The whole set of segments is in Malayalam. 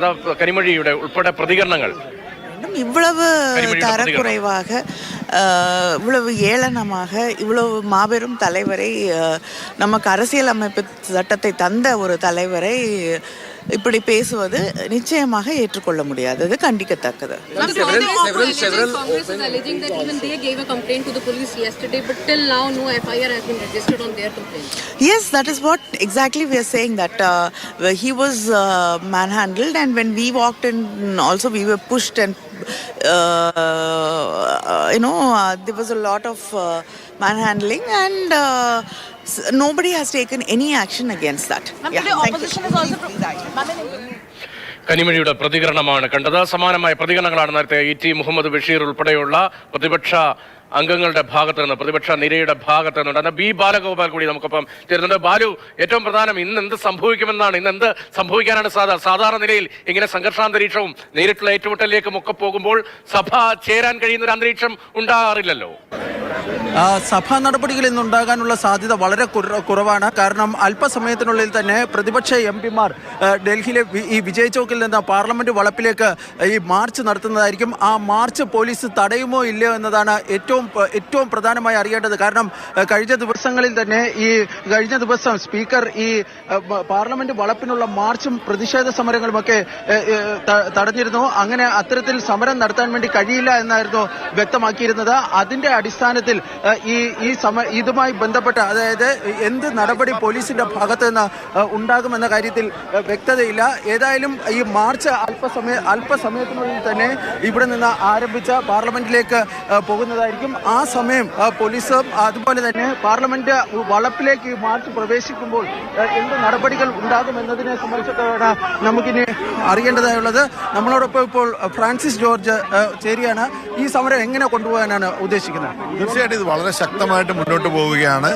അതാ കനിമൊഴിയുടെ ഉൾപ്പെടെ പ്രതികരണങ്ങൾ இன்னும் இவ்வளவு கனிமொழியோட தரக்குறைவாக அஹ், இவ்வளவு ஏளனமாக இவ்வளவு மாபெரும் தலைவரை அஹ், நமக்கு அரசியலமைப்பு சட்டத்தை தந்த ஒரு தலைவரை இப்படி பேசுவது நிச்சயமாக ஏற்றுக்கொள்ள முடியாதது கண்டிக்கத்தக்கது Ma'am, Congress, Congress is alleging that even they gave a complaint to the police yesterday, but till now no FIR has been registered on their complaint. Yes, that is what exactly we are saying that uh, he was uh, manhandled, and when we walked in, also we were pushed, and uh, you know, uh, there was a lot of uh, Manhandling, and uh, nobody has taken any action against that. Yeah, thank you. കനിമൊഴിയുടെ പ്രതികരണമാണ് കണ്ടത്. സമാനമായ പ്രതികരണങ്ങളാണ് നേരത്തെ ഇ ടി മുഹമ്മദ് ബഷീർ ഉൾപ്പെടെയുള്ള പ്രതിപക്ഷ അംഗങ്ങളുടെ ഭാഗത്ത് നിന്ന് പ്രതിപക്ഷ നിരയുടെ ഭാഗത്ത് നിന്നുണ്ട്. എന്നാൽ ബി ബാലഗോപാൽ കൂടി നമുക്കൊപ്പം ചേരുന്നുണ്ട്. ബാലു ഏറ്റവും പ്രധാനം ഇന്ന് എന്ത് സംഭവിക്കുമെന്നാണ് ഇന്ന് എന്ത് സംഭവിക്കാനാണ് സാധാ സാധാരണ നിലയിൽ ഇങ്ങനെ സംഘർഷാന്തരീക്ഷവും നേരിട്ടുള്ള ഏറ്റുമുട്ടലിലേക്കും ഒക്കെ പോകുമ്പോൾ സഭ ചേരാൻ കഴിയുന്ന ഒരു അന്തരീക്ഷം ഉണ്ടാകാറില്ലല്ലോ? സഭാ നടപടികൾ ഇന്നുണ്ടാകാനുള്ള സാധ്യത വളരെ കുറവാണ്. കാരണം അല്പസമയത്തിനുള്ളിൽ തന്നെ പ്രതിപക്ഷ എം പിമാർ ഡൽഹിയിലെ ഈ വിജയ് ചോക്കിൽ നിന്ന് പാർലമെന്റ് വളപ്പിലേക്ക് ഈ മാർച്ച് നടത്തുന്നതായിരിക്കും. ആ മാർച്ച് പോലീസ് തടയുമോ ഇല്ലയോ എന്നതാണ് ഏറ്റവും ഏറ്റവും പ്രധാനമായി അറിയേണ്ടത്. കാരണം കഴിഞ്ഞ ദിവസങ്ങളിൽ തന്നെ ഈ കഴിഞ്ഞ ദിവസം സ്പീക്കർ ഈ പാർലമെന്റ് വളപ്പിനുള്ള മാർച്ചും പ്രതിഷേധ സമരങ്ങളുമൊക്കെ തടഞ്ഞിരുന്നു. അങ്ങനെ അത്തരത്തിൽ സമരം നടത്താൻ വേണ്ടി കഴിയില്ല എന്നായിരുന്നു വ്യക്തമാക്കിയിരുന്നത്. അതിന്റെ അടിസ്ഥാനത്തിൽ ഏ, ഈ ഈ സമ ഇതുമായി ബന്ധപ്പെട്ട് അതായത് എന്ത് നടപടി പോലീസിന്റെ ഭാഗത്ത് നിന്ന് ഉണ്ടാകുമെന്ന കാര്യത്തിൽ വ്യക്തതയില്ല. ഏതായാലും ഈ മാർച്ച് അല്പസമയ അല്പസമയത്തിനുള്ളിൽ തന്നെ ഇവിടെ നിന്ന് ആരംഭിച്ച പാർലമെന്റിലേക്ക് പോകുന്നതായിരിക്കും. ആ സമയം പോലീസ് അതുപോലെ തന്നെ പാർലമെന്റ് വളപ്പിലേക്ക് ഈ മാർച്ച് പ്രവേശിക്കുമ്പോൾ എന്ത് നടപടികൾ ഉണ്ടാകുമെന്നതിനെ സംബന്ധിച്ചിടത്തോളം നമുക്കിനി അറിയേണ്ടതായുള്ളത്. നമ്മളോടൊപ്പം ഇപ്പോൾ ഫ്രാൻസിസ് ജോർജ് ചേരിയാണ്. ഈ സമരം എങ്ങനെ കൊണ്ടുപോകാനാണ് ഉദ്ദേശിക്കുന്നത്? തീർച്ചയായിട്ടും ഇത് വളരെ ശക്തമായിട്ട് മുന്നോട്ട് പോവുകയാണ്.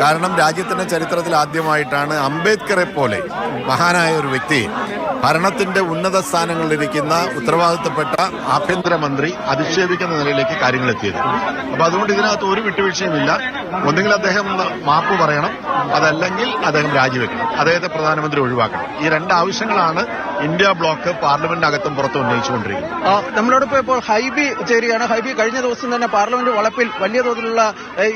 കാരണം രാജ്യത്തിന്റെ ചരിത്രത്തിൽ ആദ്യമായിട്ടാണ് അംബേദ്കറെ പോലെ മഹാനായ ഒരു വ്യക്തി ഭരണത്തിന്റെ ഉന്നത സ്ഥാനങ്ങളിലിരിക്കുന്ന ഉത്തരവാദിത്തപ്പെട്ട ആഭ്യന്തരമന്ത്രി അധിക്ഷേപിക്കുന്ന നിലയിലേക്ക് കാര്യങ്ങൾ എത്തിയത് അപ്പോൾ അതുകൊണ്ട് ഇതിനകത്ത് ഒരു വിട്ടുവീഴ്ചയുമില്ല. ഒന്നുകിൽ അദ്ദേഹം മാപ്പ് പറയണം അതല്ലെങ്കിൽ അദ്ദേഹം രാജിവെക്കണം. അദ്ദേഹത്തെ പ്രധാനമന്ത്രി ഒഴിവാക്കണം. ഈ രണ്ട് ആവശ്യങ്ങളാണ് ഇന്ത്യ ബ്ലോക്ക് പാർലമെന്റിനകത്തും പുറത്തും ഉന്നയിച്ചുകൊണ്ടിരിക്കുന്നത് ആ, നമ്മളോടൊപ്പം ഇപ്പോൾ ഹൈബി ചേരുകയാണ്. ഹൈബി കഴിഞ്ഞ ദിവസം തന്നെ പാർലമെന്റ് വളപ്പിൽ വലിയ തോതിലുള്ള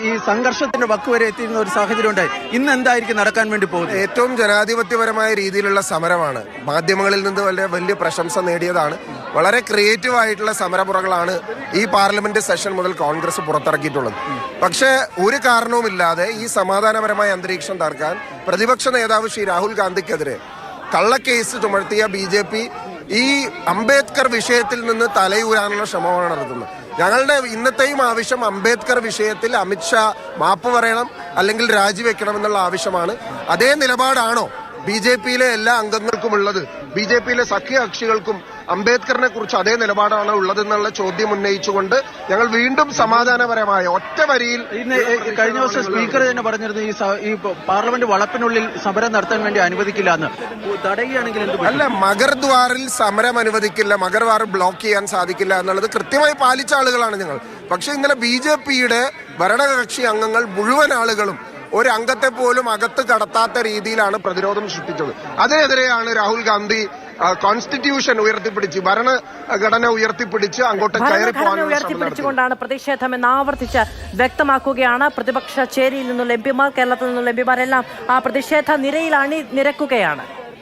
ഈ സംഘർഷത്തിന്റെ വക്ക് വരെ എത്തിയിരുന്ന ഒരു സാഹചര്യം ഉണ്ടായി ഇന്ന് എന്തായിരിക്കും നടക്കാൻ വേണ്ടി പോകുന്നത്? ഏറ്റവും ജനാധിപത്യപരമായ രീതിയിലുള്ള സമരമാണ്. മാധ്യമങ്ങളിൽ നിന്ന് വളരെ വലിയ പ്രശംസ നേടിയതാണ്. വളരെ ക്രിയേറ്റീവ് ആയിട്ടുള്ള സമരമുറകളാണ് ഈ പാർലമെന്റ് സെഷൻ മുതൽ കോൺഗ്രസ് പുറത്തിറക്കിയിട്ടുള്ളത്. പക്ഷേ ഒരു കാരണവുമില്ലാതെ ഈ സമാധാനപരമായ അന്തരീക്ഷം തകർക്കാൻ പ്രതിപക്ഷ നേതാവ് ശ്രീ രാഹുൽ ഗാന്ധിക്കെതിരെ കള്ളക്കേസ് ചുമത്തിയ ബി ജെ പി ഈ അംബേദ്കർ വിഷയത്തിൽ നിന്ന് തലയൂരാനുള്ള ശ്രമമാണ് നടത്തുന്നത്. ഞങ്ങളുടെ ഇന്നത്തെയും ആവശ്യം അംബേദ്കർ വിഷയത്തിൽ അമിത്ഷാ മാപ്പ് പറയണം അല്ലെങ്കിൽ രാജിവെക്കണം എന്നുള്ള ആവശ്യമാണ്. അതേ നിലപാടാണോ ബി ജെ പിയിലെ എല്ലാ അംഗങ്ങൾക്കും ഉള്ളത് ബി ജെ പിയിലെ സഖ്യകക്ഷികൾക്കും അംബേദ്കറിനെ കുറിച്ച് അതേ നിലപാടാണ് ഉള്ളതെന്നുള്ള ചോദ്യം ഉന്നയിച്ചുകൊണ്ട് ഞങ്ങൾ വീണ്ടും സമാധാനപരമായ ഒറ്റ വരിയിൽ കഴിഞ്ഞ ദിവസം സ്പീക്കർ തന്നെ പറഞ്ഞിരുന്നു ഈ പാർലമെന്റ് വളപ്പിനുള്ളിൽ സമരം നടത്താൻ വേണ്ടി അനുവദിക്കില്ല എന്ന് തടയുകയാണെങ്കിൽ? അല്ല മകർദ്വാറിൽ സമരം അനുവദിക്കില്ല മകർവാർ ബ്ലോക്ക് ചെയ്യാൻ സാധിക്കില്ല എന്നുള്ളത് കൃത്യമായി പാലിച്ച ആളുകളാണ് ഞങ്ങൾ പക്ഷെ ഇന്നലെ ബി ജെ പിയുടെ ഭരണകക്ഷി അംഗങ്ങൾ മുഴുവൻ ആളുകളും ഒരു അംഗത്തെ പോലും അകത്ത് കടത്താത്ത രീതിയിലാണ് പ്രതിരോധം സൃഷ്ടിച്ചത് അതിനെതിരെയാണ് രാഹുൽ ഗാന്ധി കോൺസ്റ്റിറ്റ്യൂഷൻ ഉയർത്തിപ്പിടിച്ച് ഭരണഘടന ഉയർത്തിപ്പിടിച്ച് അങ്ങോട്ട് കയറി. ഉയർത്തിപ്പിടിച്ചുകൊണ്ടാണ് പ്രതിഷേധമെന്ന് ആവർത്തിച്ച് വ്യക്തമാക്കുകയാണ് പ്രതിപക്ഷ ചേരിയിൽ നിന്നുള്ള എം പിമാർ കേരളത്തിൽ നിന്നുള്ള എം പിമാരെല്ലാം ആ പ്രതിഷേധ നിരയിൽ അണി നിരക്കുകയാണ്